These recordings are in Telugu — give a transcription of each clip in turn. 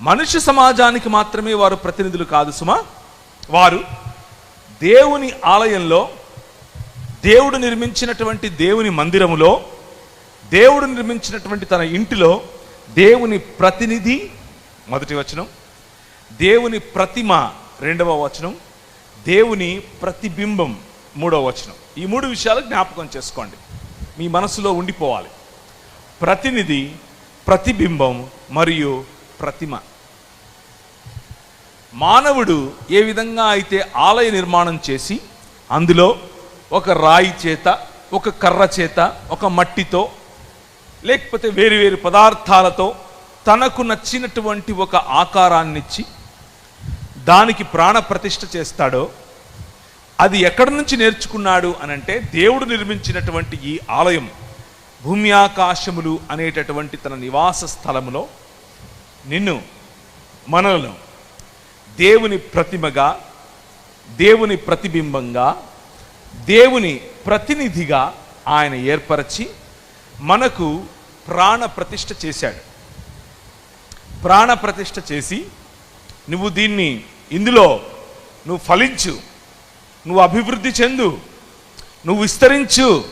మనుష్య సమాజానికి మాత్రమే వారు ప్రతినిధులు కాదు సుమా. వారు దేవుని ఆలయంలో దేవుడు నిర్మించినటువంటి దేవుని మందిరములో దేవుడు నిర్మించినటువంటి తన ఇంటిలో దేవుని ప్రతినిధి మొదటి వచనం దేవుని ప్రతిమ రెండవ వచనం దేవుని ప్రతిబింబం మూడవ వచనం. ఈ మూడు విషయాలు జ్ఞాపకం చేసుకోండి. మీ మనసులో ఉండిపోవాలి. ప్రతినిధి ప్రతిబింబం మరియు ప్రతిమ. మానవుడు ఏ విధంగా అయితే ఆలయ నిర్మాణం చేసి అందులో ఒక రాయి చేత ఒక కర్ర చేత ఒక మట్టితో లేకపోతే వేరు వేరు పదార్థాలతో తనకు నచ్చినటువంటి ఒక ఆకారాన్నిచ్చి దానికి ప్రాణప్రతిష్ఠ చేస్తాడో అది ఎక్కడి నుంచి నేర్చుకున్నాడు అనంటే దేవుడు నిర్మించినటువంటి ఈ ఆలయం భూమి ఆకాశములు అనేటటువంటి తన నివాస స్థలములో నిన్ను మనలను దేవుని ప్రతిమగా దేవుని ప్రతిబింబంగా దేవుని ప్రతినిధిగా ఆయన ఏర్పరచి మనకు ప్రాణ ప్రతిష్ఠ చేశాడు. ప్రాణ ప్రతిష్ఠ చేసి నువ్వు దీన్ని ఇందులో నువ్వు ఫలించు నువ్వు అభివృద్ధి చెందు నువ్వు విస్తరించు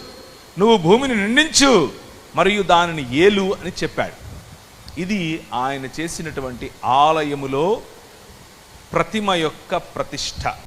నువ్వు భూమిని నిండించు మరియు దానిని ఏలు అని చెప్పాడు. ఇది ఆయన చేసినటువంటి ఆలయములో ప్రతిమ యొక్క ప్రతిష్ట.